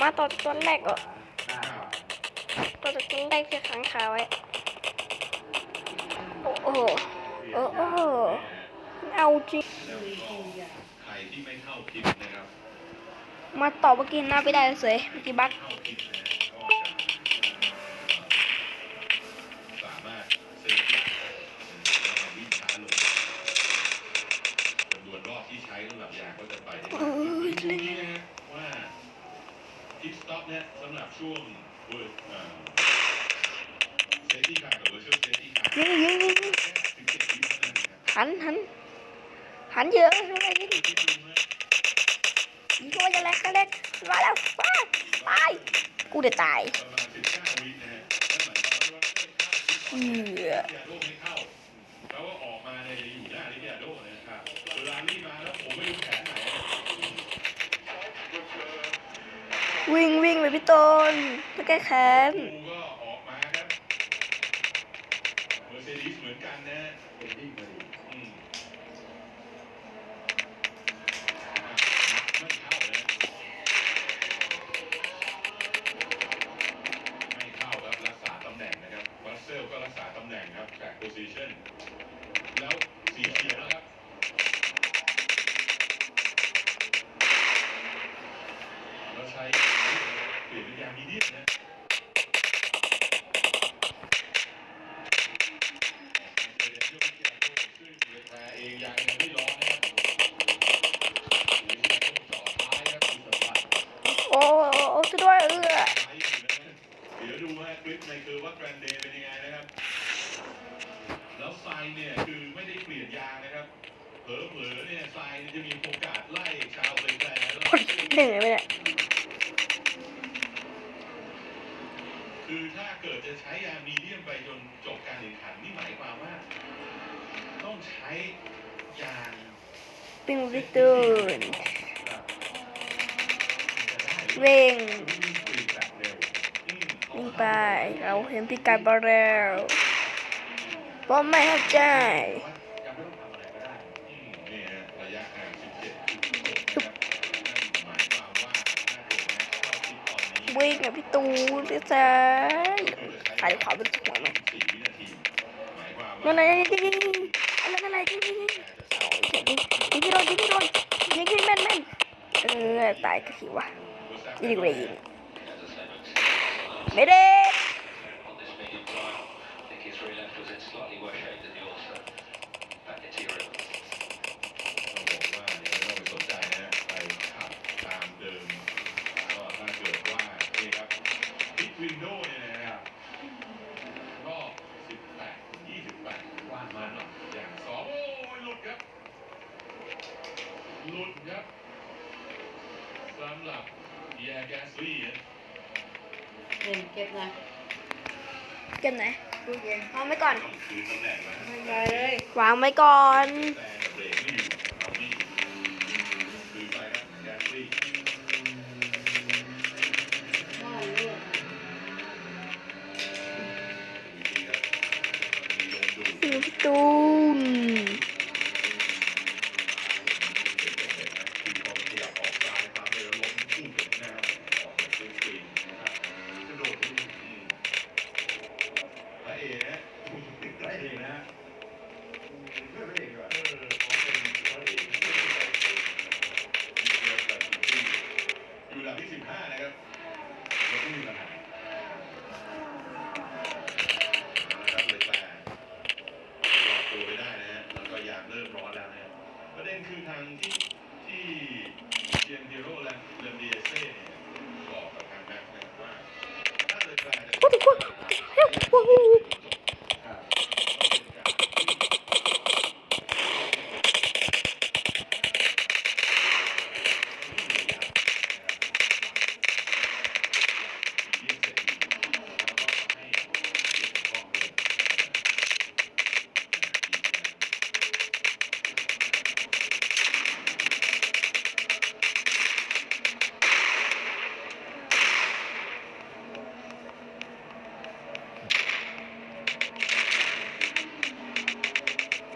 มาต่อจากตัวแรกก็ต่อจากตัวแรกที่ขังขาไว้ โอ้โหโอ้โหเอาจริงใครที่ไม่เข้าคลิปนะครับมาต่อเมื่อกี้หน้าไม่ได้เสยเมื่อกี้บัก ช่วงเวิร์ดเซฟตี้คาร์กับเวอร์ชวลเซฟตี้คาร์ยิงยิงยิงยิงถึงเจ็ดวิเท่านั้นะหันหันหันเยอะอะไรยิงยิงตัวจะแรกก็เล็กมาแล้วว้าตายกูเดี๋ยวตายประมาณสิบเก้าวินะฮะนั่นหมายความว่าเฮ้ยาโดไม่เข้าแล้วก็ออกมาเนี่ยจะอยู่หน้าลิเดียโดนะครับเวลานี่มาแล้วผมไม่รู้แผนไหน วิ่ง งไปพี่ต้นไม่แก้แค้นกูก็ออกมาครับเมอร์เซเดสเหมือนกันนะเป็นดิ้งเลยอืมไม่เข้านไม่เข้ารับรักษาตำแหน่งนะครับวัสเซลก็รักษาตำแหน่งครับแ r ็กโพซิชันแล้วสีเขียวนะครับเราใช้ เปลี่ยนเป็นยางมีเดียนะเองยางยังไม่ร้อนนะครับต่อท้ายครับคือสัมผัสโอ้โอ้ช่วยด้วยเออเดี๋ยวดูว่าคลิปในคือว่าแกรนเดย์เป็นยังไงนะครับ แล้วไซเนี่ยคือไม่ได้เปลี่ยนยางนะครับ เผลอๆเนี่ยไซจะมีโอกาสไล่ชาวเลยแปรแล้วเหนื่อยไปเนี่ย คือถ้าเกิดจะใช้ยามีเดียมไปจนจบการแข่งขันนี่หมายความว่า ต้องใช้ยางปิ้งพี่ต้นเร่งวิ่งไปเราเห็นพี่ไก่บอลแล้วป้อมไม่เข้าใจระยะห่าง17 วิ่งกับพี่ตูนพี่ซ้ายขายขวาเป็นหัวไหมสี่วินาทีหมายนั่ว่านไรยิงยิงยิงอะไรนั่นไรยิงยิงยิงยิงยิงยิงที่โดนยิงที่โดนยิงที่แม่นแม่นเออตายก็ทีวะยิงไปยิงไม่ได้ on this medium drive. I think his rear left was in slightly worse shape than yours, so that material. ต้องบอกว่าเดี๋ยวไม่ต้องไปสนใจนะไปขับตามเดิมก็ถ้าเกิดว่านี่ครับ พิทวินโดเนี่ยนะครับรอบ18ถึง28ว่านมาหน่อยอย่างสองโอ้ยหลุดครับ หลุดครับสำหรับแยแกสลี่นะเย็นเก็บนะเกันไหนตู้เย็นวางไว้ก่อนต้องคืนตำแหน่งนะ ไม่ไปเลยวางไว้ก่อน แต่ ดู Whoa, whoa, whoa.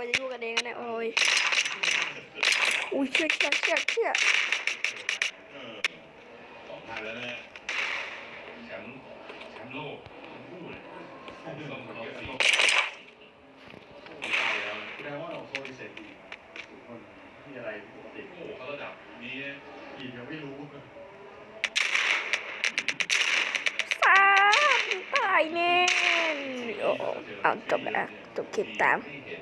ยจะอยู่กันเองกันเนี่ยโอ้ยอุ้ยเชือกเชือกเชือกเชือกเออสองพันแล้วนะแชมป์แชมป์โลกทั้งคู่เลยต้องคนเยอะสิตายแล้วแสดงว่าเราโซลิเซตอีกทุกคนมีอะไรปกติโอ้โหเขาระดับนี้นะอีกยังไม่รู้สามตายแน่โอ้เอาจบแล้วจบคลิปตามที่เห็น